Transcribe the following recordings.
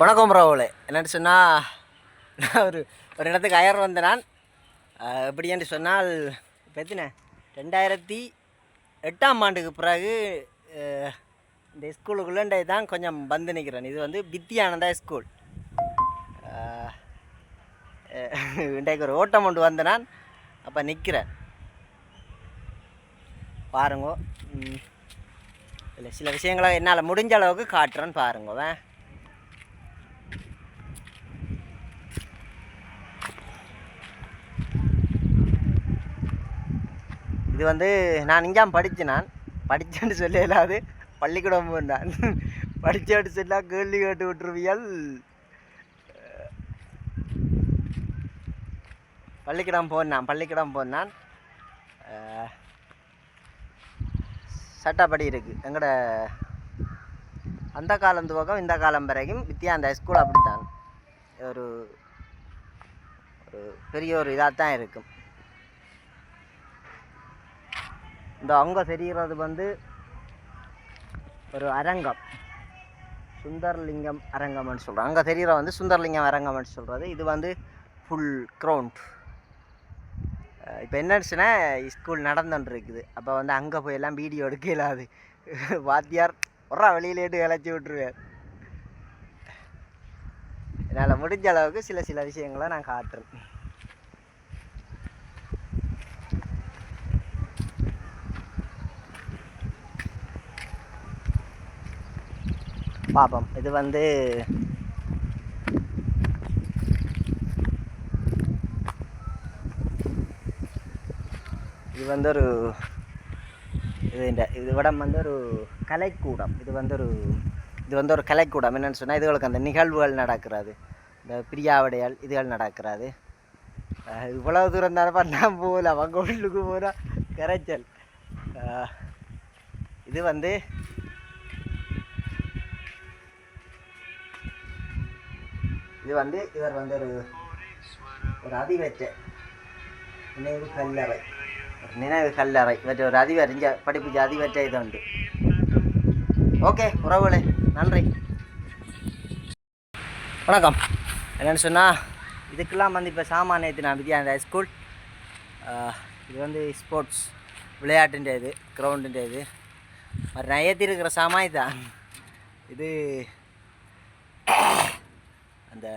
வணக்கம் ப்ரோவில் என்னென்னு சொன்னால் நான் ஒரு ஒரு இடத்துக்கு அயர் வந்த நான். அஹ், எப்படி என்று சொன்னால் இப்போ ரெண்டாயிரத்தி எட்டாம் ஆண்டுக்கு பிறகு இந்த ஸ்கூலுக்குள்ளே தான் கொஞ்சம் வந்து நிற்கிறேன். இது வந்து வித்யானந்தா ஸ்கூல் இன்றைக்கு ஒரு ஓட்டம் கொண்டு வந்த நான் அப்போ நிற்கிறேன். பாருங்க. இல்லை சில விஷயங்களை என்னால் முடிஞ்ச அளவுக்கு காட்டுறேன்னு பாருங்க இது வந்து நான் இங்காம் படித்தேன் நான். படித்தேன்னு சொல்ல இல்லாது பள்ளிக்கூடம் போனான் படித்தேன்னு சொல்லா கேள்வி கேட்டு விட்டுருவியல். பள்ளிக்கூடம் போனான் பள்ளிக்கூடம் போனான் சட்டப்படி இருக்குது எங்கட அந்த காலம் துவக்கம் இந்த காலம் வரைக்கும் வித்யாந்த ஸ்கூல் அப்படித்தான். ஒரு ஒரு பெரிய ஒரு இதாக தான் இருக்கும். இந்த அங்கே தெரிகிறது வந்து ஒரு அரங்கம். சுந்தர்லிங்கம் அரங்கம்னு சொல்கிறோம் அங்கே தெரிகிற வந்து சுந்தர்லிங்கம் அரங்கம்னு சொல்கிறது இது வந்து ஃபுல் க்ரௌண்ட் இப்போ என்னச்சுன்னா ஸ்கூல் நடந்துட்டு இருக்குது அப்போ வந்து அங்கே போய் எல்லாம் வீடியோ எடுக்க இல்லாது வாத்தியார் ஒரா வெளியிலேட்டு இழைச்சி விட்ருவேன் என்னால் முடிஞ்ச அளவுக்கு சில சில விஷயங்களை நான் காட்டுறேன். பார்ப்போம் இது வந்து இது வந்து ஒரு இது இந்த இது விடம் வந்து ஒரு கலைக்கூடம். இது வந்து ஒரு இது வந்து ஒரு கலைக்கூடம். என்னென்னு சொன்னால் இதுகளுக்கு அந்த நிகழ்வுகள் நடக்கிறது. இந்த பிரியாவிடையால் இதுகள் நடக்கிறது. அஹ் இவ்வளவு தூரம் தானே நான் போகல. அவங்க உள்ளுக்கு போகிறோம் கரைச்சல். இது வந்து இது வந்து இவர் வந்து ஒரு ஒரு அதிவற்ற நினைவு கல்லறை. ஒரு நினைவு கல்லறை. இவற்றை ஒரு அதிவறிஞ்ச படிப்பிச்ச அதிவற்ற இது உண்டு. ஓகே உறவுகளே நன்றி. வணக்கம். என்னென்னு சொன்னால் இதுக்கெல்லாம் வந்து இப்போ சாமான் ஏற்றி நான் வித்யானந்தா ஸ்கூல் இது வந்து ஸ்போர்ட்ஸ் விளையாட்டுன்ற இது கிரவுண்டுன்ற இது మరి நான் ஏற்றிருக்கிற சாமான் இதுதான் இது அந்த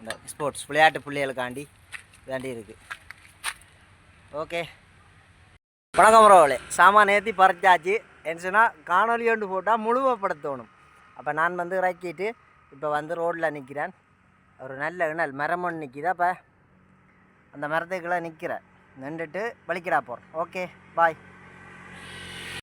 இந்த ஸ்போர்ட்ஸ் விளையாட்டு பிள்ளைகளுக்காண்டி வேண்டி இருக்குது ஓகே வணக்கம் ரோவலே சாமான் ஏற்றி பறிச்சாச்சு. என்ன சொன்னால் காணொலி ஒன்று போட்டால் முழுவப்படுத்தணும் அப்போ நான் வந்து இறக்கிட்டு இப்போ வந்து ரோட்டில் நிற்கிறேன் ஒரு நல்ல இணல் மரம் ஒன்று நிற்கிது அப்போ அந்த மரத்துக்குள்ளே நிற்கிறேன் நின்றுட்டு வலிக்கிறா போகிறேன் ஓகே பாய்